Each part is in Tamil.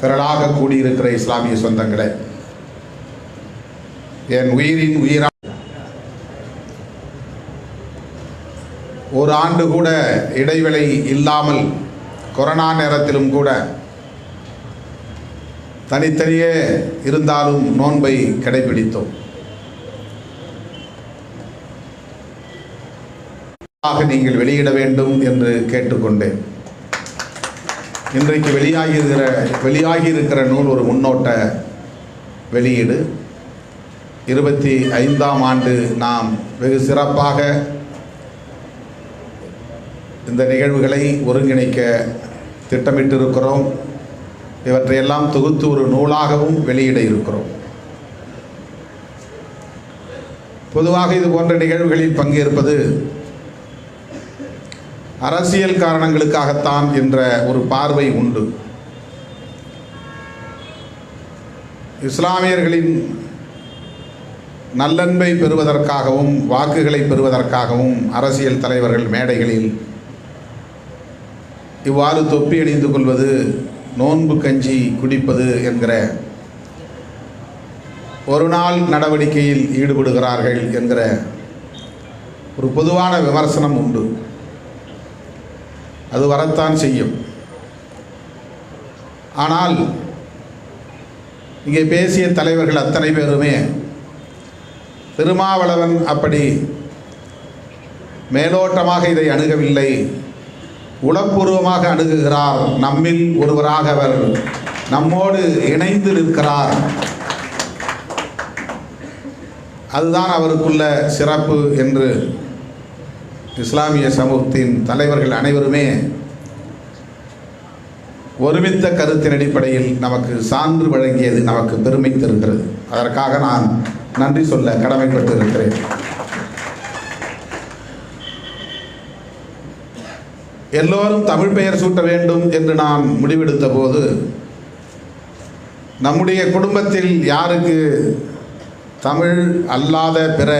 திரளாக கூடியிருக்கிற இஸ்லாமிய சொந்தங்களே என் உயிரின் உயிரா ஒரு ஆண்டு கூட இடைவெளி இல்லாமல் கொரோனா நேரத்திலும் கூட தனித்தனியே இருந்தாலும் நோன்பை கடைபிடித்தோம். ஆக நீங்கள் வெளியிட வேண்டும் என்று கேட்டுக்கொண்டேன். இன்றைக்கு வெளியாகியிருக்கிற வெளியாகி இருக்கிற நூல் ஒரு முன்னோட்ட வெளியீடு. இருபத்தி ஐந்தாம் ஆண்டு நாம் வெகு சிறப்பாக இந்த நிகழ்வுகளை ஒருங்கிணைக்க திட்டமிட்டிருக்கிறோம். இவற்றையெல்லாம் தொகுத்து ஒரு நூலாகவும் வெளியிட இருக்கிறோம். பொதுவாக இது போன்ற நிகழ்வுகளில் பங்கேற்பது அரசியல் காரணங்களுக்காகத்தான் என்ற ஒரு பார்வை உண்டு. இஸ்லாமியர்களின் நல்லன்பை பெறுவதற்காகவும் வாக்குகளை பெறுவதற்காகவும் அரசியல் தலைவர்கள் மேடைகளில் இவ்வாறு தொப்பி அணிந்து கொள்வது நோன்பு கஞ்சி குடிப்பது என்கிற ஒரு நாள் நடவடிக்கையில் ஈடுபடுகிறார்கள் என்கிற ஒரு பொதுவான விமர்சனம் உண்டு. அது வரத்தான் செய்யும். ஆனால் இங்கே பேசிய தலைவர்கள் அத்தனை பேருமே திருமாவளவன் அப்படி மேலோட்டமாக இதை அணுகவில்லை. உளப்பூர்வமாக அணுகுகிறார். நம்மில் ஒருவராக அவர் நம்மோடு இணைந்து நிற்கிறார். அதுதான் அவருக்குள்ள சிறப்பு என்று இஸ்லாமிய சமூகத்தின் தலைவர்கள் அனைவருமே ஒருமித்த கருத்தின் அடிப்படையில் நமக்கு சான்று வழங்கியது நமக்கு பெருமை தருகிறது. அதற்காக நான் நன்றி சொல்ல கடமைப்பட்டு இருக்கிறேன் எல்லோரும் தமிழ் பெயர் சூட்ட வேண்டும் என்று நான் முடிவெடுத்த போது நம்முடைய குடும்பத்தில் யாருக்கு தமிழ் அல்லாத பிற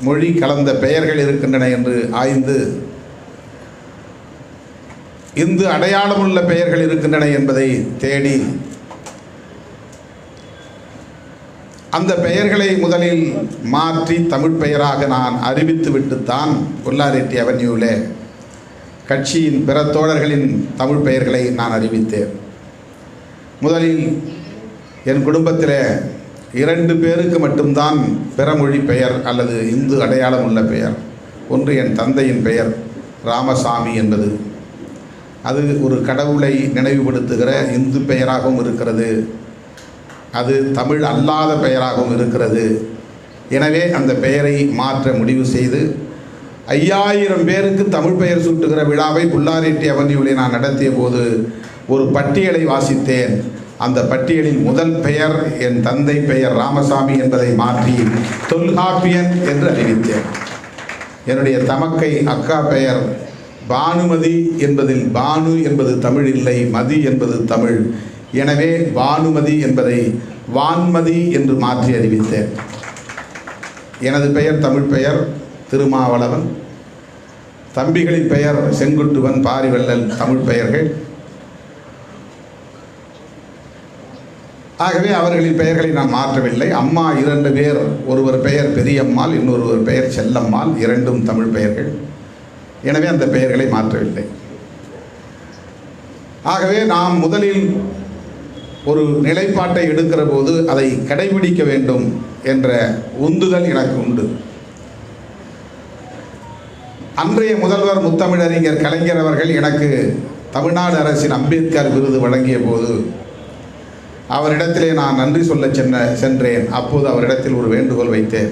மொழி கலந்த பெயர்கள் இருக்கின்றன என்று ஆய்ந்து இந்து அடையாளமுள்ள பெயர்கள் இருக்கின்றன என்பதை தேடி அந்த பெயர்களை முதலில் மாற்றி தமிழ் பெயராக நான் அறிவித்துவிட்டுத்தான் கொல்லாரெட்டி அவென்யூவில் கட்சியின் பிற தோழர்களின் தமிழ் பெயர்களை நான் அறிவித்தேன். முதலில் என் குடும்பத்தில் இரண்டு பேருக்கு மட்டும்தான் பிறமொழி பெயர் அல்லது இந்து அடையாளம் உள்ள பெயர். ஒன்று என் தந்தையின் பெயர் ராமசாமி என்பது. அது ஒரு கடவுளை நினைவுபடுத்துகிற இந்து பெயராகவும் இருக்கிறது. அது தமிழ் அல்லாத பெயராகவும் இருக்கிறது. எனவே அந்த பெயரை மாற்ற முடிவு செய்து ஐயாயிரம் பேருக்கு தமிழ் பெயர் சூட்டுகிற விழாவை புல்லாரெட்டி அவன்யூலி நான் நடத்திய போது ஒரு பட்டியலை வாசித்தேன். அந்த பட்டியலில் முதல் பெயர் என் தந்தை பெயர் ராமசாமி என்பதை மாற்றி தொல்காப்பியன் என்று அறிவித்தேன். என்னுடைய தமக்கை அக்கா பெயர் பானுமதி என்பதில் பானு என்பது தமிழ் இல்லை மதி என்பது தமிழ். எனவே பானுமதி என்பதை வான்மதி என்று மாற்றி அறிவித்தேன். எனது பெயர் தமிழ் பெயர் திருமாவளவன். தம்பிகளின் பெயர் செங்குட்டுவன் பாரிவள்ளல் தமிழ் பெயர்கள். ஆகவே அவர்களின் பெயர்களை நான் மாற்றவில்லை. அம்மா இரண்டு பேர் ஒருவர் பெயர் பெரியம்மாள் இன்னொருவர் பெயர் செல்லம்மாள் இரண்டும் தமிழ் பெயர்கள். எனவே அந்த பெயர்களை மாற்றவில்லை. ஆகவே நாம் முதலில் ஒரு நிலைப்பாட்டை எடுக்கிற போது அதை கடைபிடிக்க வேண்டும் என்ற உந்துதல் எனக்கு உண்டு. அன்றைய முதல்வர் முத்தமிழறிஞர் கலைஞர் அவர்கள் எனக்கு தமிழ்நாடு அரசின் அம்பேத்கர் விருது வழங்கிய போது அவரிடத்திலே நான் நன்றி சொல்ல சென்ன சென்றேன். அப்போது அவரிடத்தில் ஒரு வேண்டுகோள் வைத்தேன்.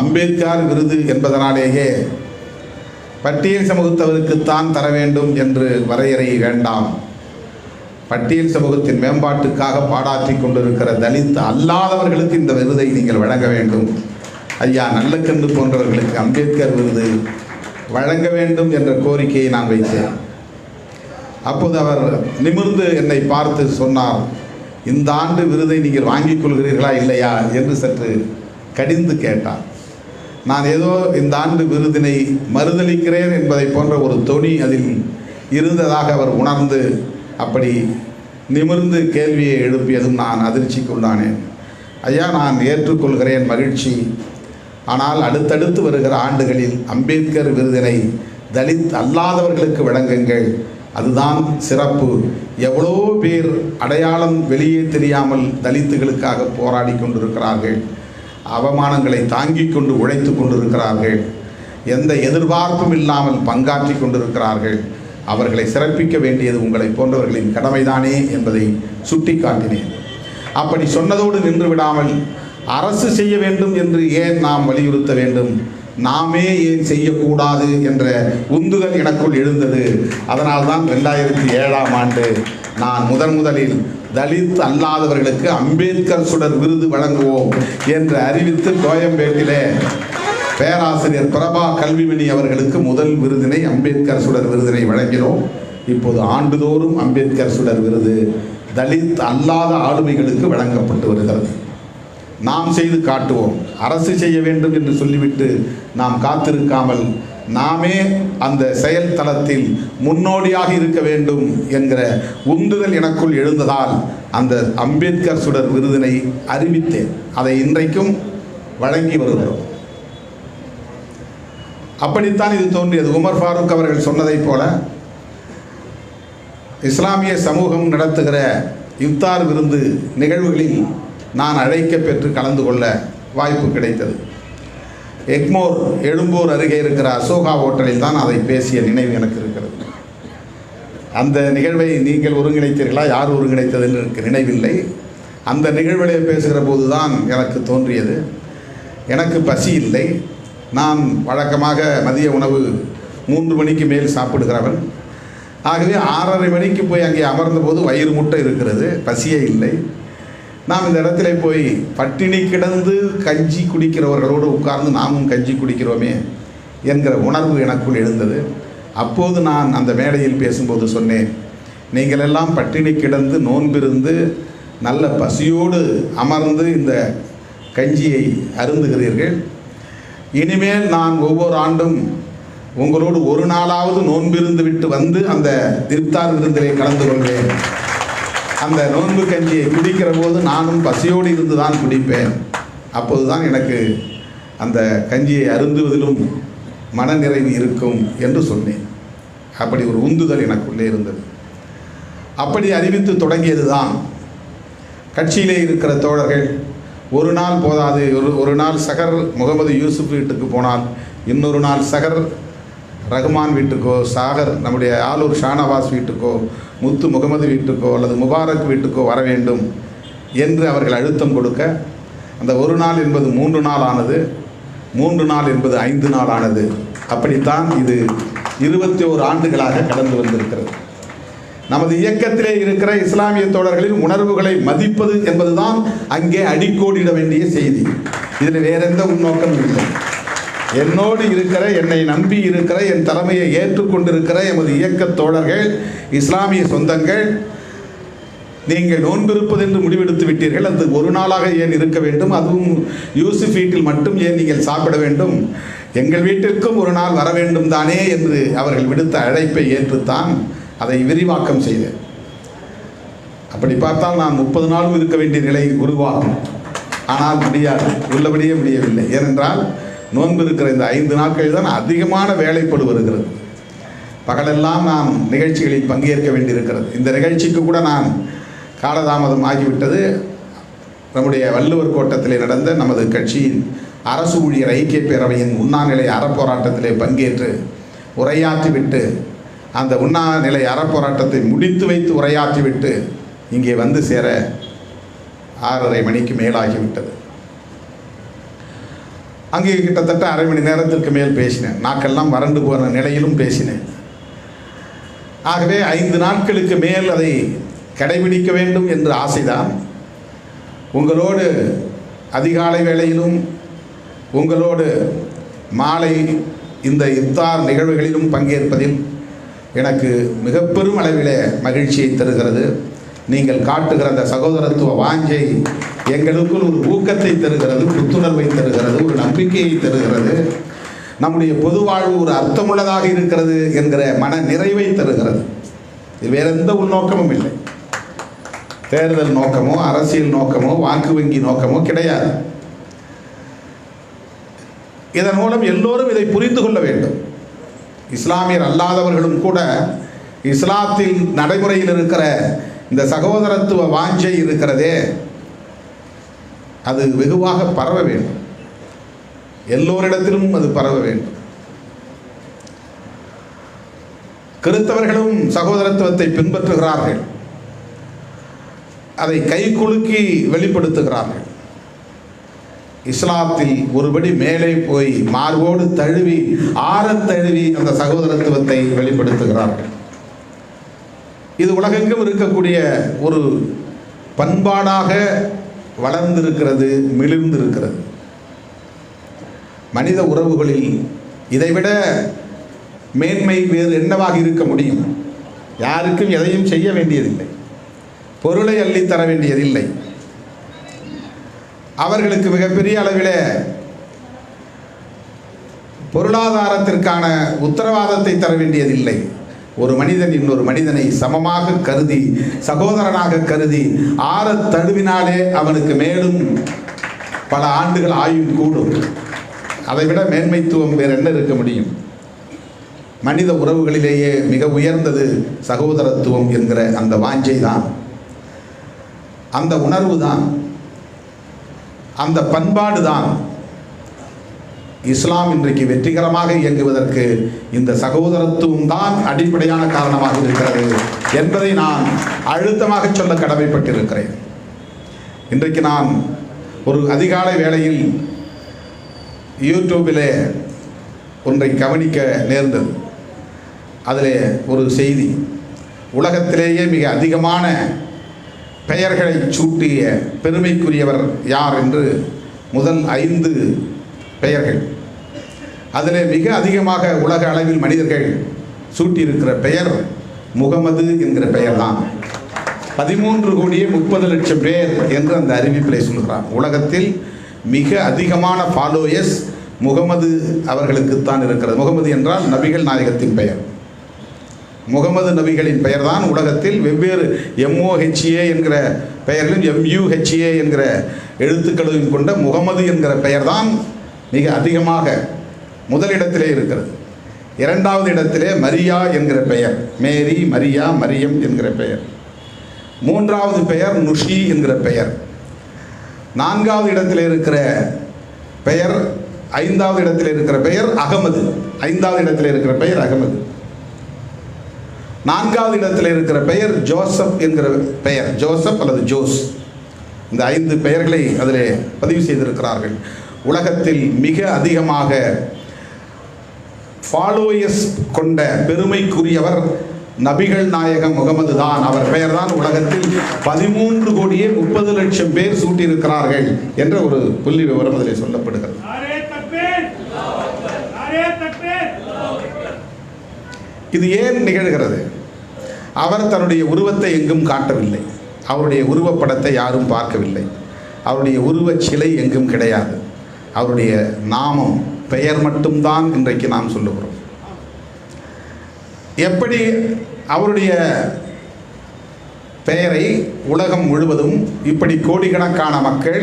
அம்பேத்கர் விருது என்பதனாலேயே பட்டியல் சமூகத்தவருக்குத்தான் தர வேண்டும் என்று வரையறை வேண்டாம். பட்டியல் சமூகத்தின் மேம்பாட்டுக்காக பாடாற்றி கொண்டிருக்கிற தலித் அல்லாதவர்களுக்கு இந்த விருதை நீங்கள் வழங்க வேண்டும். ஐயா நல்லக்கன்று போன்றவர்களுக்கு அம்பேத்கர் விருது வழங்க வேண்டும் என்ற கோரிக்கையை நான் வைத்தேன். அப்போது அவர் நிமிர்ந்து என்னை பார்த்து சொன்னார் இந்த ஆண்டு விருதை நீங்கள் வாங்கிக் கொள்கிறீர்களா இல்லையா என்று சற்று கடிந்து கேட்டார். நான் ஏதோ இந்த ஆண்டு விருதினை மறுதளிக்கிறேன் என்பதை போன்ற ஒரு தொனி அதில் இருந்ததாக அவர் உணர்ந்து அப்படி நிமிர்ந்து கேள்வியை எழுப்பியதும் நான் அதிர்ச்சிக்குள்ளானேன் ஐயா நான் ஏற்றுக்கொள்கிறேன் மகிழ்ச்சி. ஆனால் அடுத்தடுத்து வருகிற ஆண்டுகளில் அம்பேத்கர் விருதினை தலித் அல்லாதவர்களுக்கு வழங்குங்கள். அதுதான் சிறப்பு. எவ்வளோ பேர் அடையாளம் வெளியே தெரியாமல் தலித்துகளுக்காக போராடி கொண்டிருக்கிறார்கள். அவமானங்களை தாங்கிக் கொண்டு உழைத்து கொண்டிருக்கிறார்கள். எந்த எதிர்பார்ப்பும் இல்லாமல் பங்காற்றி கொண்டிருக்கிறார்கள். அவர்களை சிறப்பிக்க வேண்டியது உங்களை போன்றவர்களின் கடமைதானே என்பதை சுட்டிக்காட்டினேன். அப்படி சொன்னதோடு நின்று விடாமல் அரசு செய்ய வேண்டும் என்று ஏன் நாம் வலியுறுத்த வேண்டும்? நாமே ஏன் செய்யக்கூடாது என்ற உந்துதல் எனக்குள் எழுந்தது. அதனால்தான் ரெண்டாயிரத்தி ஏழாம் ஆண்டு நான் முதன் முதலில் தலித் அல்லாதவர்களுக்கு அம்பேத்கர் சுடர் விருது வழங்குவோம் என்று அறிவித்து கோயம்பேட்டிலே பேராசிரியர் பிரபா கல்விமணி அவர்களுக்கு முதல் விருதினை அம்பேத்கர் சுடர் விருதினை வழங்கினோம். இப்போது ஆண்டுதோறும் அம்பேத்கர் சுடர் விருது தலித் அல்லாத ஆளுமைகளுக்கு வழங்கப்பட்டு வருகிறது. நாம் செய்து காட்டுவோம். அரசு செய்ய வேண்டும் என்று சொல்லிவிட்டு நாம் காத்திருக்காமல் நாமே அந்த செயல் தளத்தில் முன்னோடியாக இருக்க வேண்டும் என்கிற உந்துதல் எனக்குள் எழுந்ததால் அந்த அம்பேத்கர் சுடர் விருதினை அறிவித்தேன். அதை இன்றைக்கும் வழங்கி வருகிறோம். அப்படித்தான் இது தோன்றியது. உமர் ஃபாரூக் அவர்கள் சொன்னதைப் போல இஸ்லாமிய சமூகம் நடத்துகிற இஃப்தார் விருந்து நிகழ்வுகளில் நான் அழைக்க பெற்று கலந்து கொள்ள வாய்ப்பு கிடைத்தது. எக்மோர் எழும்பூர் அருகே இருக்கிற அசோகா ஹோட்டலில் தான் அதை பேசிய நினைவு எனக்கு இருக்கிறது. அந்த நிகழ்வை நீங்கள் ஒருங்கிணைத்தீர்களா? யார் ஒருங்கிணைத்தது என்று எனக்கு நினைவில்லை. அந்த நிகழ்விலே பேசுகிற போது தான் எனக்கு தோன்றியது. எனக்கு பசி இல்லை. நான் வழக்கமாக மதிய உணவு மூன்று மணிக்கு மேல் சாப்பிடுகிறவன். ஆகவே ஆறரை மணிக்கு போய் அங்கே அமர்ந்தபோது வயிறு முட்டை இருக்கிறது. பசியே இல்லை. நாம் இந்த இடத்துல போய் பட்டினி கிடந்து கஞ்சி குடிக்கிறவர்களோடு உட்கார்ந்து நாமும் கஞ்சி குடிக்கிறோமே என்கிற உணர்வு எனக்குள் எழுந்தது. அப்போது நான் அந்த மேடையில் பேசும்போது சொன்னேன் நீங்கள் எல்லாம் பட்டினி கிடந்து நோன்பிருந்து நல்ல பசியோடு அமர்ந்து இந்த கஞ்சியை அருந்துகிறீர்கள். இனிமேல் நான் ஒவ்வொரு ஆண்டும் உங்களோடு ஒரு நாளாவது நோன்பிருந்து விட்டு வந்து அந்த திருத்தார் விருந்திலே கலந்து கொள்வேன். அந்த நோன்பு கஞ்சியை குடிக்கிற போது நானும் பசியோடு இருந்து தான் குடிப்பேன். அப்போது தான் எனக்கு அந்த கஞ்சியை அருந்துவதிலும் மனநிறைவு இருக்கும் என்று சொன்னேன். அப்படி ஒரு உந்துதல் எனக்குள்ளே இருந்தது. அப்படி அறிவித்து தொடங்கியது தான் கட்சியிலே இருக்கிற தோழர்கள் ஒரு நாள் போதாது ஒரு ஒரு நாள் சகர் முகமது யூசுப் வீட்டுக்கு போனால் இன்னொரு நாள் சகர் ரஹ்மான் வீட்டுக்கோ சாகர் நம்முடைய ஆலூர் ஷானவாஸ் வீட்டுக்கோ முத்து முகமது வீட்டுக்கோ அல்லது முபாரக் வீட்டுக்கோ வர வேண்டும் என்று அவர்கள் அழுத்தம் கொடுக்க அந்த ஒரு நாள் என்பது மூன்று நாள் ஆனது மூன்று நாள் என்பது ஐந்து நாள் ஆனது அப்படித்தான் இது இருபத்தி ஓரு ஆண்டுகளாக கடந்து வந்திருக்கிறது. நமது இயக்கத்திலே இருக்கிற இஸ்லாமிய தோழர்களின் உணர்வுகளை மதிப்பது என்பதுதான் அங்கே அடிக்கோடிட வேண்டிய செய்தி. இதில் வேறெந்த எந்த இல்லை. என்னோடு இருக்கிற என்னை நம்பி இருக்கிற என் தலைமையை ஏற்றுக்கொண்டிருக்கிற எமது இயக்க தோழர்கள் இஸ்லாமிய சொந்தங்கள் நீங்கள் நோன்பிருப்பது என்று முடிவெடுத்து விட்டீர்கள். அது ஒரு நாளாக ஏன் இருக்க வேண்டும்? அதுவும் யூசுப் வீட்டில் மட்டும் ஏன் நீங்கள் சாப்பிட வேண்டும்? எங்கள் வீட்டிற்கும் ஒரு நாள் வர வேண்டும் தானே என்று அவர்கள் விடுத்த அழைப்பை ஏற்றுத்தான் அதை விரிவாக்கம் செய்தேன். அப்படி பார்த்தால் நான் முப்பது நாளும் இருக்க வேண்டிய நிலை உருவாகும். ஆனால் முடியாது. உள்ளபடியே முடியவில்லை. ஏனென்றால் நோன்பு இருக்கிற இந்த ஐந்து நாட்களில் தான் அதிகமான வேலைப்படு வருகிறது பகலெல்லாம் நாம் நிகழ்ச்சிகளில் பங்கேற்க வேண்டியிருக்கிறது. இந்த நிகழ்ச்சிக்கு கூட நான் காலதாமதம் ஆகிவிட்டது. நம்முடைய வள்ளுவர் கோட்டத்தில் நடந்த நமது கட்சியின் அரசு ஊழியர் ஐக்கிய பேரவையின் உண்ணாநிலை அறப்போராட்டத்திலே பங்கேற்று உரையாற்றிவிட்டு அந்த உண்ணாநிலை அறப்போராட்டத்தை முடித்து வைத்து உரையாற்றிவிட்டு இங்கே வந்து சேர ஆறரை மணிக்கு மேலாகிவிட்டது. அங்கே கிட்டத்தட்ட அரை மணி நேரத்திற்கு மேல் பேசினேன். நாக்கெல்லாம் வறண்டு போன நிலையிலும் பேசினேன். ஆகவே ஐந்து நாட்களுக்கு மேல் அதை கடைபிடிக்க வேண்டும் என்று ஆசைதான். உங்களோடு அதிகாலை வேளையிலும் உங்களோடு மாலை இந்த இத்தார் நிகழ்வுகளிலும் பங்கேற்பதில் எனக்கு மிக பெரும் அளவிலே மகிழ்ச்சியை தருகிறது. நீங்கள் காட்டுகிற அந்த சகோதரத்துவ வாஞ்சை எங்களுக்குள் ஒரு ஊக்கத்தை தருகிறது புத்துணர்வை தருகிறது ஒரு நம்பிக்கையை தருகிறது. நம்முடைய பொது வாழ்வு ஒரு அர்த்தமுள்ளதாக இருக்கிறது என்கிற மன நிறைவை தருகிறது. இது வேற எந்த உள்நோக்கமும் இல்லை. தேர்தல் நோக்கமோ அரசியல் நோக்கமோ வாக்கு வங்கி நோக்கமோ கிடையாது. இதன் மூலம் எல்லோரும் இதை புரிந்து கொள்ள வேண்டும். இஸ்லாமியர் அல்லாதவர்களும் கூட இஸ்லாத்தில் நடைமுறையில் இருக்கிற இந்த சகோதரத்துவ வாஞ்சை இருக்கிறதே. அது வெகுவாக பரவ வேண்டும். எல்லோரிடத்திலும் அது பரவ வேண்டும். கிறிஸ்தவர்களும் சகோதரத்துவத்தை பின்பற்றுகிறார்கள். அதை கைகுலுக்கி வெளிப்படுத்துகிறார்கள். இஸ்லாத்தில் ஒருபடி மேலே போய் மார்போடு தழுவி ஆற தழுவி அந்த சகோதரத்துவத்தை வெளிப்படுத்துகிறார்கள். இது உலகெங்கும் இருக்கக்கூடிய ஒரு பண்பாடாக வளர்ந்திருக்கிறது மிளிர்ந்திருக்கிறது. மனித உறவுகளில் இதைவிட மேன்மை வேறு என்னவாக இருக்க முடியும்? யாருக்கும் எதையும் செய்ய வேண்டியதில்லை. பொருளை அள்ளித் தர வேண்டியதில்லை. அவர்களுக்கு மிகப்பெரிய அளவில் பொருளாதாரத்திற்கான உத்தரவாதத்தை தர வேண்டியதில்லை. ஒரு மனிதன் இன்னொரு மனிதனை சமமாக கருதி சகோதரனாக கருதி ஆற தழுவினாலே அவனுக்கு மேலும் பல ஆண்டுகள் ஆயுள் கூடும். அதைவிட மேன்மைத்துவம் வேறு என்ன இருக்க முடியும்? மனித உறவுகளிலேயே மிக உயர்ந்தது சகோதரத்துவம் என்கிற அந்த வாஞ்சை தான். அந்த உணர்வு தான். அந்த பண்பாடு தான். இஸ்லாம் இன்றைக்கு வெற்றிகரமாக இயங்குவதற்கு இந்த சகோதரத்துவம் தான் அடிப்படையான காரணமாக இருக்கிறது என்பதை நான் அழுத்தமாக சொல்ல கடமைப்பட்டிருக்கிறேன். இன்றைக்கு நான் ஒரு அதிகாலை வேளையில் யூடியூபிலே ஒன்றை கவனிக்க நேர்ந்தது. அதில் ஒரு செய்தி. உலகத்திலேயே மிக அதிகமான பெயர்களை சூட்டிய பெருமைக்குரியவர் யார் என்று முதல் ஐந்து பெயர்கள். அதில் மிக அதிகமாக உலக அளவில் மனிதர்கள் சூட்டியிருக்கிற பெயர் முகமது என்கிற பெயர் தான் பதிமூன்று கோடியே முப்பது லட்சம் பேர் என்று அந்த அறிவிப்பிலே சொல்கிறார். உலகத்தில் மிக அதிகமான ஃபாலோயர்ஸ் முகமது அவர்களுக்குத்தான் இருக்கிறது. முகமது என்றால் நபிகள் நாயகத்தின் பெயர். முகமது நபிகளின் பெயர்தான் உலகத்தில் வெவ்வேறு எம்ஓஹெச்ஏ என்கிற பெயரிலும் எம்யூஹெச்ஏ என்கிற எழுத்துக்களையும் கொண்ட முகமது என்கிற பெயர்தான் மிக அதிகமாக முதலிடத்திலே இருக்கிறது. இரண்டாவது இடத்திலே மரியா என்கிற பெயர். மேரி மரியா மரியம் என்கிற பெயர். மூன்றாவது பெயர் நுஷி என்கிற பெயர். நான்காவது இடத்தில் இருக்கிற பெயர் ஐந்தாவது இடத்தில் இருக்கிற பெயர் அகமது. ஐந்தாவது இடத்தில் இருக்கிற பெயர் அகமது. நான்காவது இடத்தில் இருக்கிற பெயர் ஜோசப் என்கிற பெயர். ஜோசப் அல்லது ஜோஸ். இந்த ஐந்து பெயர்களை அதில் பதிவு செய்திருக்கிறார்கள். உலகத்தில் மிக அதிகமாக ஃபாலோயர்ஸ் கொண்ட பெருமைக்குரியவர் நபிகள் நாயகம் முகமது தான். அவர் பெயர் தான் உலகத்தில் பதிமூன்று கோடியே முப்பது லட்சம் பேர் சூட்டியிருக்கிறார்கள் என்ற ஒரு புள்ளி விவரம் அதில் சொல்லப்படுகிறது. இது ஏன் நிகழ்கிறது? அவர் தன்னுடைய உருவத்தை எங்கும் காட்டவில்லை. அவருடைய உருவப்படத்தை யாரும் பார்க்கவில்லை. அவருடைய உருவச் சிலை எங்கும் கிடையாது. அவருடைய நாமம் பெயர் மட்டும்தான் இன்றைக்கு நாம் சொல்லுகிறோம். எப்படி அவருடைய பெயரை உலகம் முழுவதும் இப்படி கோடிக்கணக்கான மக்கள்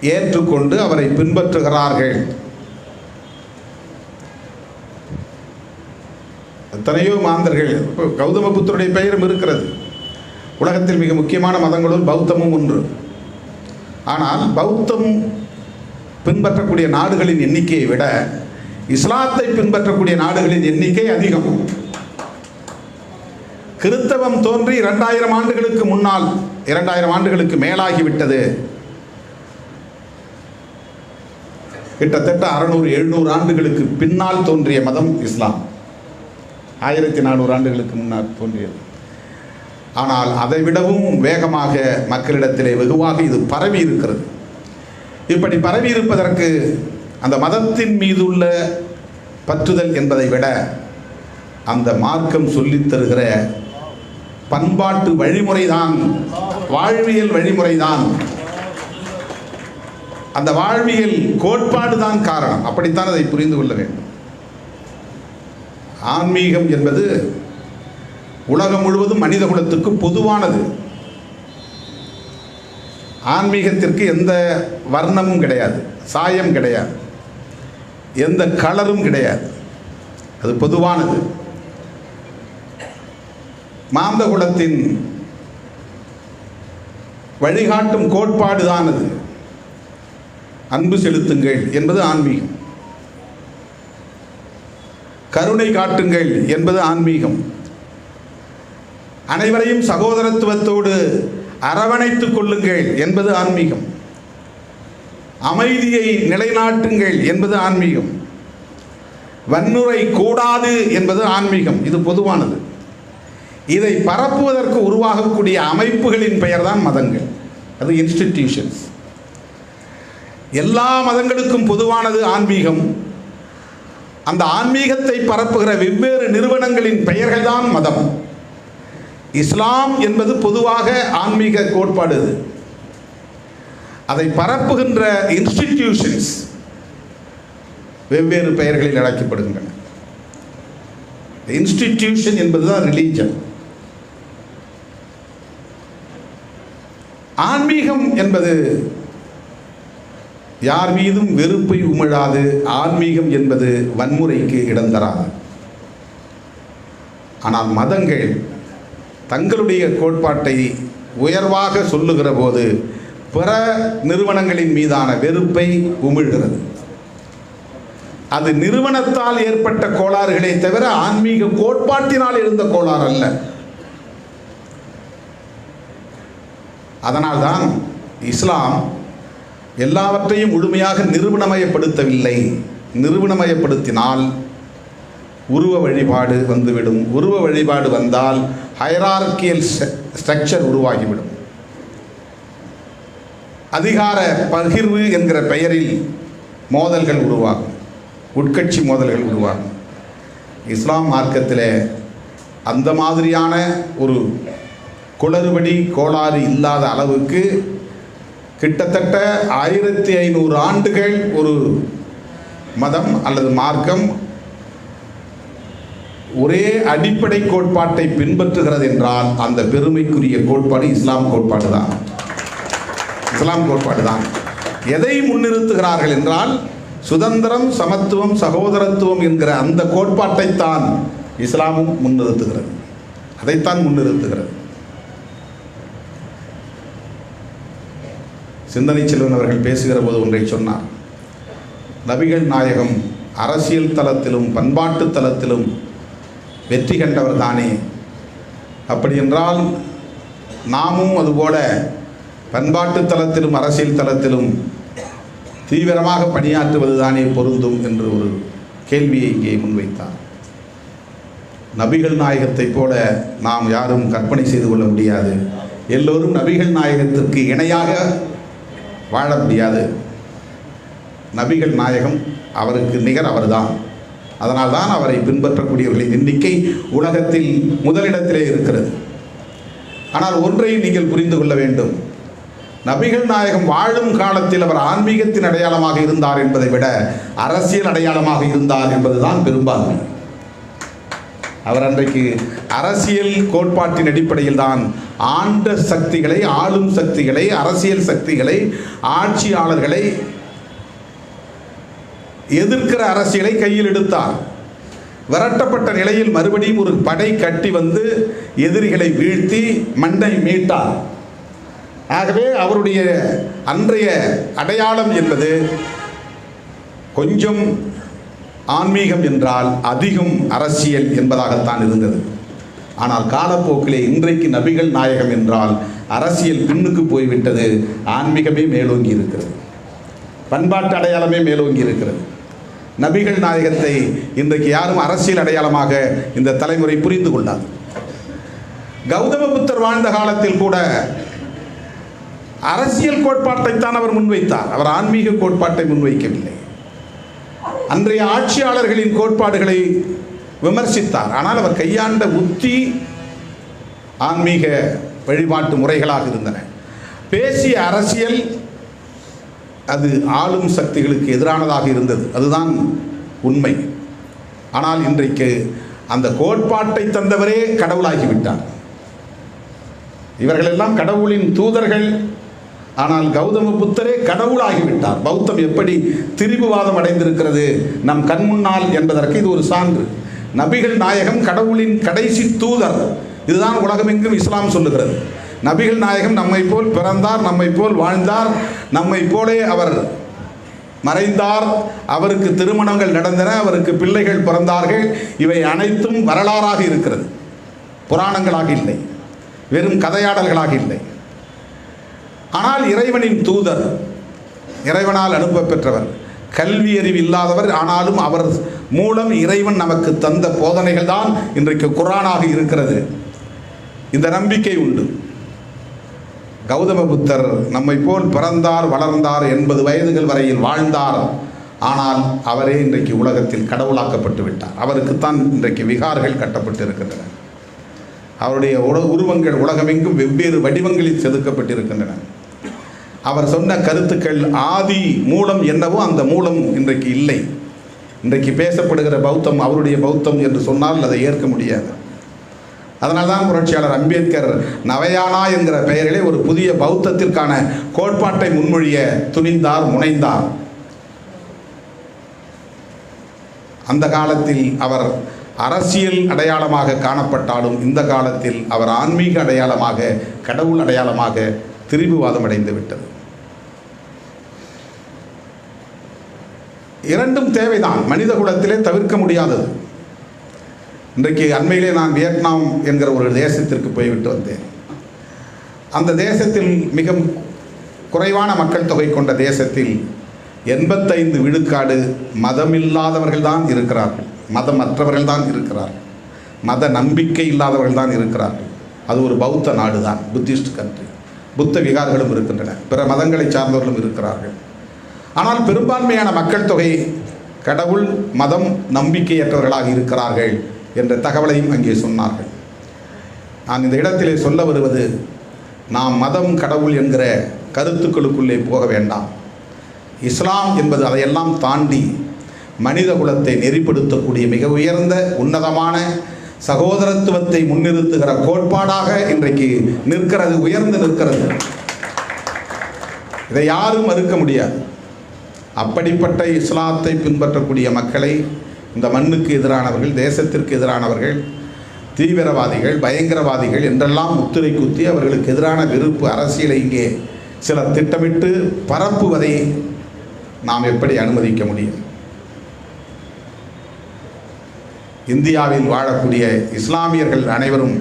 ஏற்றுக்கொண்டு அவரை பின்பற்றுகிறார்கள்? எத்தனையோ மாந்தர்கள் இப்போ கௌதம புத்தருடைய பெயரும் இருக்கிறது. உலகத்தில் மிக முக்கியமான மதங்களுள் பௌத்தமும் ஒன்று. ஆனால் பௌத்தம் பின்பற்றக்கூடிய நாடுகளின் எண்ணிக்கையை விட இஸ்லாத்தை பின்பற்றக்கூடிய நாடுகளின் எண்ணிக்கை அதிகம். கிறித்தவம் தோன்றி இரண்டாயிரம் ஆண்டுகளுக்கு முன்னால் இரண்டாயிரம் ஆண்டுகளுக்கு மேலாகிவிட்டது கிட்டத்தட்ட அறநூறு எழுநூறு ஆண்டுகளுக்கு பின்னால் தோன்றிய மதம் இஸ்லாம். ஆயிரத்தி நானூறு ஆண்டுகளுக்கு முன்னால் தோன்றியது. ஆனால் அதை விடவும் வேகமாக மக்களிடத்திலே வெகுவாக இது பரவி இருக்கிறது. இப்படி பரவி இருப்பதற்கு அந்த மதத்தின் மீது உள்ள பற்றுதல் என்பதை விட அந்த மார்க்கம் சொல்லித் தருகிற பண்பாட்டு வழிமுறைதான் வாழ்வியல் வழிமுறைதான். அந்த வாழ்வியல் கோட்பாடு தான் காரணம். அப்படித்தான் அதை புரிந்து கொள்ள வேண்டும். ஆன்மீகம் என்பது உலகம் முழுவதும் மனித குலத்துக்கு பொதுவானது. ஆன்மீகத்திற்கு எந்த வர்ணமும் கிடையாது சாயம் கிடையாது எந்த கலரும் கிடையாது. அது பொதுவானது. மாந்தகுலத்தின் வழிகாட்டும் கோட்பாடுதானது. அன்பு செலுத்துங்கள் என்பது ஆன்மீகம். கருணை காட்டுங்கள் என்பது ஆன்மீகம். அனைவரையும் சகோதரத்துவத்தோடு அரவணைத்துக் கொள்ளுங்கள் என்பது ஆன்மீகம். அமைதியை நிலைநாட்டுங்கள் என்பது ஆன்மீகம். வன்முறை கூடாது என்பது ஆன்மீகம். இது பொதுவானது. இதை பரப்புவதற்கு உருவாகக்கூடிய அமைப்புகளின் பெயர்தான் மதங்கள். அது இன்ஸ்டிடியூஷன்ஸ் எல்லா மதங்களுக்கும் பொதுவானது ஆன்மீகம். அந்த ஆன்மீகத்தை பரப்புகிற வெவ்வேறு நிறுவனங்களின் பெயர்கள்தான் மதம். இஸ்லாம் என்பது பொதுவாக ஆன்மீக கோட்பாடு அது. அதை பரப்புகின்ற இன்ஸ்டிடியூஷன்ஸ் வெவ்வேறு பெயர்களில் அழைக்கப்படுகின்றன. இன்ஸ்டிடியூஷன் என்பதுதான் ரிலீஜன் ஆன்மீகம் என்பது யார் மீதும் வெறுப்பை உமிழாது. ஆன்மீகம் என்பது வன்முறைக்கு இடம் தராது. ஆனால் மதங்கள் தங்களுடைய கோட்பாட்டை உயர்வாக சொல்லுகிற போது பிற நிறுவனங்களின் மீதான வெறுப்பை உமிழ்கிறது. அது நிறுவனத்தால் ஏற்பட்ட கோளாறுகளே தவிர ஆன்மீக கோட்பாட்டினால் இருந்த கோளாறு அல்ல. அதனால்தான் இஸ்லாம் எல்லாவற்றையும் முழுமையாக நிறுவனமயப்படுத்தவில்லை. நிறுவனமயப்படுத்தினால் உருவ வழிபாடு வந்துவிடும். உருவ வழிபாடு வந்தால் ஹைரார்கியல் ஸ்ட்ரக்சர் உருவாகிவிடும். அதிகார பகிர்வு என்கிற பெயரில் மோதல்கள் உருவாகும். உட்கட்சி மோதல்கள் உருவாகும். இஸ்லாம் மார்க்கத்தில் அந்த மாதிரியான ஒரு குளறுபடி கோளாறு இல்லாத அளவுக்கு கிட்டத்தட்ட ஆயிரத்தி ஐநூறு ஆண்டுகள் ஒரு மதம் அல்லது மார்க்கம் ஒரே அடிப்படை கோட்பாட்டை பின்பற்றுகிறது என்றால் அந்த பெருமைக்குரிய கோட்பாடு இஸ்லாம் கோட்பாடு தான் இஸ்லாம் கோட்பாடு தான் எதை முன்னிறுத்துகிறார்கள் என்றால் சுதந்திரம் சமத்துவம் சகோதரத்துவம் என்கிற அந்த கோட்பாட்டைத்தான் இஸ்லாமும் முன்னிறுத்துகிறது. அதைத்தான் முன்னிறுத்துகிறது. சிந்தனை செல்வன் அவர்கள் பேசுகிற போது ஒன்றை சொன்னார். நபிகள் நாயகம் அரசியல் தளத்திலும் பண்பாட்டு தளத்திலும் வெற்றி கண்டவர் தானே. அப்படி என்றால் நாமும் அதுபோல பண்பாட்டு தளத்திலும் அரசியல் தளத்திலும் தீவிரமாக பணியாற்றுவது தானே பொருந்தும் என்று ஒரு கேள்வியை இங்கே முன்வைத்தார். நபிகள் நாயகத்தை போல நாம் யாரும் கற்பனை செய்து கொள்ள முடியாது. எல்லோரும் நபிகள் நாயகத்திற்கு இணையாக வாழ முடியாது. நபிகள் நாயகம் அவருக்கு நிகர் அவர்தான். அதனால்தான் அவரை பின்பற்றக்கூடியவர்களின் எண்ணிக்கை உலகத்தில் முதலிடத்திலே இருக்கிறது. ஆனால் ஒன்றை நீங்கள் புரிந்து கொள்ள வேண்டும். நபிகள் நாயகம் வாழும் காலத்தில் அவர் ஆன்மீகத்தின் அடையாளமாக இருந்தார் என்பதை விட அரசியல் அடையாளமாக இருந்தார் என்பதுதான் பெரும்பான்மை. அவர் அன்றைக்கு அரசியல் கோட்பாட்டின் அடிப்படையில் தான் ஆண்ட சக்திகளை ஆளும் சக்திகளை அரசியல் சக்திகளை ஆட்சியாளர்களை எதிர்க்கிற அரசியலை கையில் எடுத்தார். விரட்டப்பட்ட நிலையில் மறுபடியும் ஒரு படை கட்டி வந்து எதிரிகளை வீழ்த்தி மண்ணை மீட்டார். ஆகவே அவருடைய அன்றைய அடையாளம் என்பது கொஞ்சம் ஆன்மீகம் என்றால் அதிகம் அரசியல் என்பதாகத்தான் இருந்தது. ஆனால் காலப்போக்கிலே இன்றைக்கு நபிகள் நாயகம் என்றால் அரசியல் பின்னுக்கு போய்விட்டது ஆன்மீகமே மேலோங்கி இருக்கிறது. பண்பாட்டு அடையாளமே மேலோங்கி இருக்கிறது. நபிகள் நாயகத்தை இன்றைக்கு யாரும் அரசியல் அடையாளமாக இந்த தலைமுறை புரிந்து கொண்டார் கௌதம புத்தர் வாழ்ந்த காலத்தில் கூட அரசியல் கோட்பாட்டைத்தான் அவர் முன்வைத்தார். அவர் ஆன்மீக கோட்பாட்டை முன்வைக்கவில்லை. அன்றைய ஆட்சியாளர்களின் கோட்பாடுகளை விமர்சித்தார். ஆனால் அவர் கையாண்ட உத்தி ஆன்மீக வழிபாட்டு முறைகளாக இருந்தன. பேசிய அரசியல் அது ஆளும் சக்திகளுக்கு எதிரானதாக இருந்தது. அதுதான் உண்மை. ஆனால் இன்றைக்கு அந்த கோட்பாட்டை தந்தவரே கடவுளாகிவிட்டார். இவர்களெல்லாம் கடவுளின் தூதர்கள். ஆனால் கௌதம புத்தரே கடவுளாகிவிட்டார். பௌத்தம் எப்படி திரிபுவாதம் அடைந்திருக்கிறது? நம் கண்முன்னால் என்பதற்கு இது ஒரு சான்று. நபிகள் நாயகம் கடவுளின் கடைசி தூதர். இதுதான் உலகமெங்கும் இஸ்லாம் சொல்லுகிறது. நபிகள் நாயகம் நம்மை போல் பிறந்தார் நம்மை போல் வாழ்ந்தார் நம்மை போலே அவர் மறைந்தார் அவருக்கு திருமணங்கள் நடந்தன அவருக்கு பிள்ளைகள் பிறந்தார்கள் இவை அனைத்தும் வரலாறாக இருக்கிறது. புராணங்களாக இல்லை வெறும் கதையாடல்களாக இல்லை. ஆனால் இறைவனின் தூதர் இறைவனால் அனுப்ப பெற்றவர் கல்வி அறிவு இல்லாதவர் ஆனாலும் அவர் மூலம் இறைவன் நமக்கு தந்த போதனைகள் தான் இன்றைக்கு குரானாக இருக்கிறது. இந்த நம்பிக்கை உண்டு. கௌதம புத்தர் நம்மை போல் பிறந்தார் வளர்ந்தார் எண்பது வயதுகள் வரையில் வாழ்ந்தார். ஆனால் அவரே இன்றைக்கு உலகத்தில் கடவுளாக்கப்பட்டு விட்டார். அவருக்குத்தான் இன்றைக்கு விகார்கள் கட்டப்பட்டு இருக்கின்றன அவருடைய உல உருவங்கள் உலகமெங்கும் வெவ்வேறு வடிவங்களில் செதுக்கப்பட்டிருக்கின்றன. அவர் சொன்ன கருத்துக்கள் ஆதி மூலம் என்னவோ அந்த மூலம் இன்றைக்கு இல்லை. இன்றைக்கு பேசப்படுகிற பௌத்தம் அவருடைய பௌத்தம் என்று சொன்னால் அதை ஏற்க முடியாது. அதனால்தான் புரட்சியாளர் அம்பேத்கர் நவயானா என்கிற பெயரிலே ஒரு புதிய பௌத்தத்திற்கான கோட்பாட்டை முன்மொழிய துணிந்தார் முனைந்தார். அந்த காலத்தில் அவர் அரசியல் அடையாளமாக காணப்பட்டாலும் இந்த காலத்தில் அவர் ஆன்மீக அடையாளமாக கடவுள் அடையாளமாக திரிபுவாதம் அடைந்து விட்டது. இரண்டும் தேவைதான். மனித குலத்திலே தவிர்க்க முடியாதது. இன்றைக்கு அண்மையிலே நான் வியட்நாம் என்கிற ஒரு தேசத்திற்கு போய்விட்டு வந்தேன். அந்த தேசத்தில் மிக குறைவான மக்கள் தொகை கொண்ட தேசத்தில் எண்பத்தைந்து விழுக்காடு மதமில்லாதவர்கள் தான் இருக்கிறார்கள். மதமற்றவர்கள் தான் இருக்கிறார்கள். மத நம்பிக்கை இல்லாதவர்கள் தான் இருக்கிறார்கள். அது ஒரு பௌத்த நாடு தான் புத்திஸ்ட் கண்ட்ரி புத்த விகார்களும் இருக்கின்றன. பிற மதங்களை சார்ந்தவர்களும் இருக்கிறார்கள். ஆனால் பெரும்பான்மையான மக்கள் தொகை கடவுள் மதம் நம்பிக்கையற்றவர்களாக இருக்கிறார்கள். என்ற தகவலையும் அங்கே சொன்னார்கள். நான் இந்த இடத்திலே சொல்ல வருவது நாம் மதம் கடவுள் என்கிற கருத்துக்களுக்குள்ளே போக வேண்டாம். இஸ்லாம் என்பது அதையெல்லாம் தாண்டி மனித குலத்தை நெறிப்படுத்தக்கூடிய மிக உயர்ந்த உன்னதமான சகோதரத்துவத்தை முன்னிறுத்துகிற கோட்பாடாக இன்றைக்கு நிற்கிறது உயர்ந்து நிற்கிறது. இதை யாரும் மறுக்க முடியாது. அப்படிப்பட்ட இஸ்லாத்தை பின்பற்றக்கூடிய மக்களை இந்த மண்ணுக்கு எதிரானவர்கள் தேசத்திற்கு எதிரானவர்கள் தீவிரவாதிகள் பயங்கரவாதிகள் என்றெல்லாம் முத்திரை குத்தி அவர்களுக்கு எதிரான வெறுப்பு அரசியலை இங்கே சில திட்டமிட்டு பரப்புவதை நாம் எப்படி அனுமதிக்க முடியும்? இந்தியாவில் வாழக்கூடிய இஸ்லாமியர்கள் அனைவரும்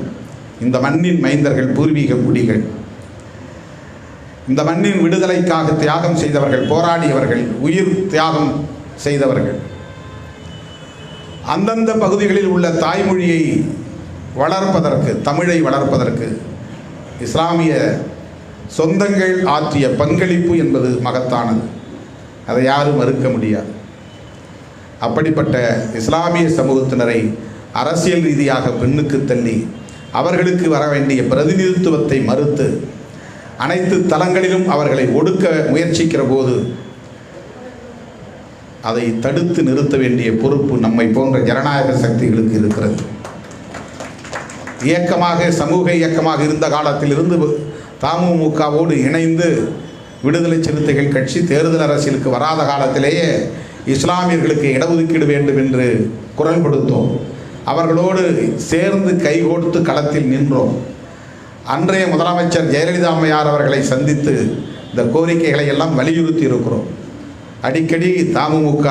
இந்த மண்ணின் மைந்தர்கள் பூர்வீக குடிகள். இந்த மண்ணின் விடுதலைக்காக தியாகம் செய்தவர்கள் போராடியவர்கள் உயிர் தியாகம் செய்தவர்கள். அந்தந்த பகுதிகளில் உள்ள தாய்மொழியை வளர்ப்பதற்கு தமிழை வளர்ப்பதற்கு இஸ்லாமிய சொந்தங்கள் ஆற்றிய பங்களிப்பு என்பது மகத்தானது. அதை யாரும் மறுக்க முடியாது. அப்படிப்பட்ட இஸ்லாமிய சமூகத்தினரை அரசியல் ரீதியாக பெண்ணுக்கு தள்ளி அவர்களுக்கு வர வேண்டிய பிரதிநிதித்துவத்தை மறுத்து அனைத்து தளங்களிலும் அவர்களை ஒடுக்க முயற்சிக்கிற போது அதை தடுத்து நிறுத்த வேண்டிய பொறுப்பு நம்மை போன்ற ஜனநாயக சக்திகளுக்கு இருக்கிறது. இயக்கமாக சமூக இயக்கமாக இருந்த காலத்திலிருந்து தமுமுகவோடு இணைந்து விடுதலை சிறுத்தைகள் கட்சி தேர்தல் அரசியலுக்கு வராத காலத்திலேயே இஸ்லாமியர்களுக்கு இடஒதுக்கீடு வேண்டும் என்று குரல் கொடுத்தோம் அவர்களோடு சேர்ந்து கைகோர்த்து களத்தில் நின்றோம். அன்றைய முதலமைச்சர் ஜெயலலிதா அம்மையார் அவர்களை சந்தித்து இந்த கோரிக்கைகளை எல்லாம் வலியுறுத்தி இருக்கிறோம். அடிக்கடி தமுமுக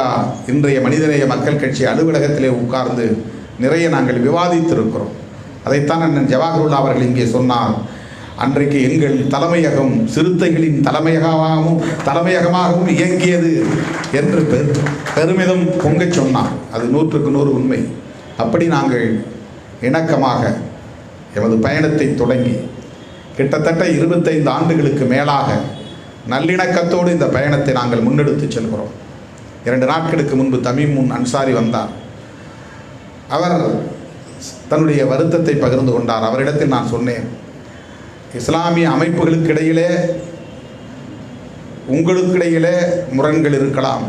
இன்றைய மனிதநேய மக்கள் கட்சி அலுவலகத்திலே உட்கார்ந்து நிறைய நாங்கள் விவாதித்திருக்கிறோம். அதைத்தான் அண்ணன் ஜவாஹருல்லா அவர்கள் இங்கே சொன்னார். அன்றைக்கு எங்கள் தலைமையகம் சிறுத்தைகளின் தலைமையகமாகவும் தலைமையகமாகவும் இயங்கியது என்று பெரு பெருமிதம் பொங்கச் சொன்னார். அது நூற்றுக்கு நூறு உண்மை. அப்படி நாங்கள் இணக்கமாக எமது பயணத்தை தொடங்கி கிட்டத்தட்ட இருபத்தைந்து ஆண்டுகளுக்கு மேலாக நல்லிணக்கத்தோடு இந்த பயணத்தை நாங்கள் முன்னெடுத்து செல்கிறோம். இரண்டு நாட்களுக்கு முன்பு தமிம் முன் அன்சாரி வந்தார். அவர் தன்னுடைய வருத்தத்தை பகிர்ந்து கொண்டார். அவரிடத்தில் நான் சொன்னேன் இஸ்லாமிய அமைப்புகளுக்கு இடையிலே உங்களுக்கு இடையிலே முரண்கள் இருக்கலாம்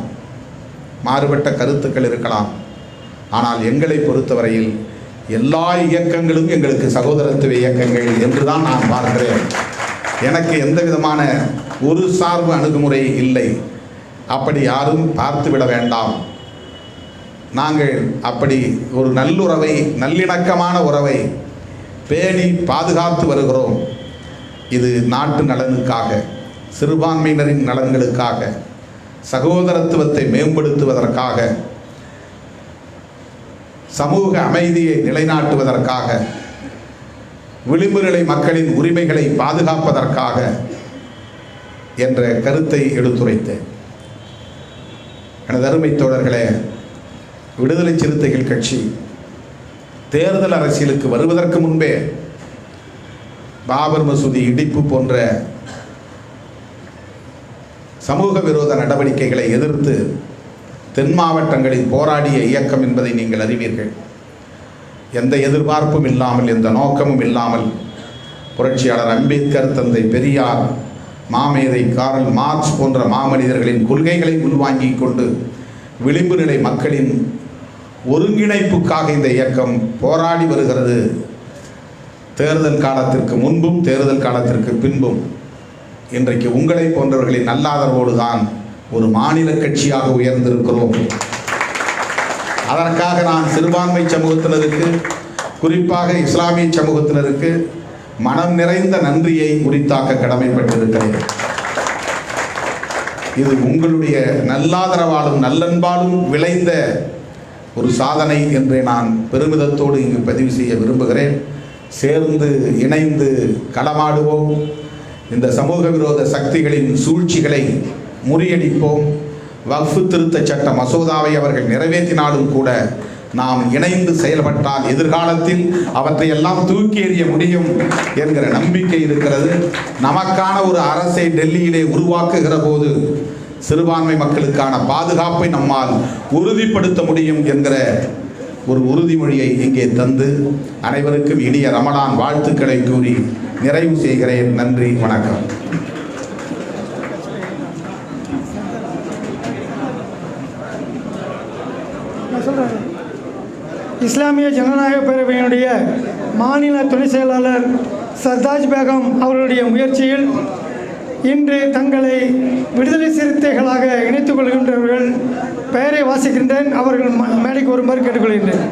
மாறுபட்ட கருத்துக்கள் இருக்கலாம். ஆனால் எங்களை பொறுத்தவரையில் எல்லா இயக்கங்களும் எங்களுக்கு சகோதரத்துவ இயக்கங்கள் என்று தான் நான் பார்க்கிறேன். எனக்கு எந்த விதமான ஒரு சார்பு அணுகுமுறை இல்லை. அப்படி யாரும் பார்த்துவிட வேண்டாம். நாங்கள் அப்படி ஒரு நல்லுறவை நல்லிணக்கமான உறவை பேணி பாதுகாத்து வருகிறோம். இது நாட்டு நலனுக்காக சிறுபான்மையினரின் நலன்களுக்காக சகோதரத்துவத்தை மேம்படுத்துவதற்காக சமூக அமைதியை நிலைநாட்டுவதற்காக விளிம்பு நிலை மக்களின் உரிமைகளை பாதுகாப்பதற்காக என்ற கருத்தை எடுத்துரைத்தேன். எனது அருமை தோழர்களே விடுதலை சிறுத்தைகள் கட்சி தேர்தல் அரசியலுக்கு வருவதற்கு முன்பே பாபர் மசூதி இடிப்பு போன்ற சமூக விரோத நடவடிக்கைகளை எதிர்த்து தென் மாவட்டங்களில் போராடிய இயக்கம் என்பதை நீங்கள் அறிவீர்கள். எந்த எதிர்பார்ப்பும் இல்லாமல் எந்த நோக்கமும் இல்லாமல் புரட்சியாளர் அம்பேத்கர் தந்தை பெரியார் மாமேதை காரல் மார்க்ஸ் போன்ற மாமனிதர்களின் கொள்கைகளை உள்வாங்கிக் கொண்டு விளிம்பு நிலை மக்களின் ஒருங்கிணைப்புக்காக இந்த இயக்கம் போராடி வருகிறது. தேர்தல் காலத்திற்கு முன்பும் தேர்தல் காலத்திற்கு பின்பும் இன்றைக்கு உங்களை போன்றவர்களின் நல்லாதரவோடு தான் ஒரு மாநில கட்சியாக உயர்ந்திருக்கிறோம். அதற்காக நான் சிறுபான்மை சமூகத்தினருக்கு குறிப்பாக இஸ்லாமிய சமூகத்தினருக்கு மனம் நிறைந்த நன்றியை உரித்தாக்க கடமைப்பட்டிருக்கிறேன். இது உங்களுடைய நல்லாதரவாலும் நல்லன்பாலும் விளைந்த ஒரு சாதனை என்றே நான் பெருமிதத்தோடு இங்கு பதிவு செய்ய விரும்புகிறேன். சேர்ந்து இணைந்து களமாடுவோம். இந்த சமூக விரோத சக்திகளின் சூழ்ச்சிகளை முறியடிப்போம். வக்ஃபு திருத்த சட்ட மசோதாவை அவர்கள் நிறைவேற்றினாலும் கூட நாம் இணைந்து செயல்பட்டால் எதிர்காலத்தில் அவற்றையெல்லாம் தூக்கி எறிய முடியும் என்கிற நம்பிக்கை இருக்கிறது. நமக்கான ஒரு அரசை டெல்லியிலே உருவாக்குகிற போது சிறுபான்மை மக்களுக்கான பாதுகாப்பை நம்மால் உறுதிப்படுத்த முடியும் என்கிற ஒரு உறுதிமொழியை இங்கே தந்து அனைவருக்கும் இனிய ரமலான் வாழ்த்துக்களை கூறி நிறைவு செய்கிறேன். நன்றி வணக்கம் நான் சொல்கிறேன் இஸ்லாமிய ஜனநாயக பேரவையினுடைய மாநில துணை செயலாளர் சர்தாஜ் பேகம் அவர்களுடைய முயற்சியில் இன்று தங்களை விடுதலை சிறுத்தைகளாக இணைத்துக் கொள்கின்றவர்கள் பெயரை வாசிக்கின்றேன். அவர்கள் ம- மேடைக்கு வருமாறு கேட்டுக்கொள்கின்றேன்.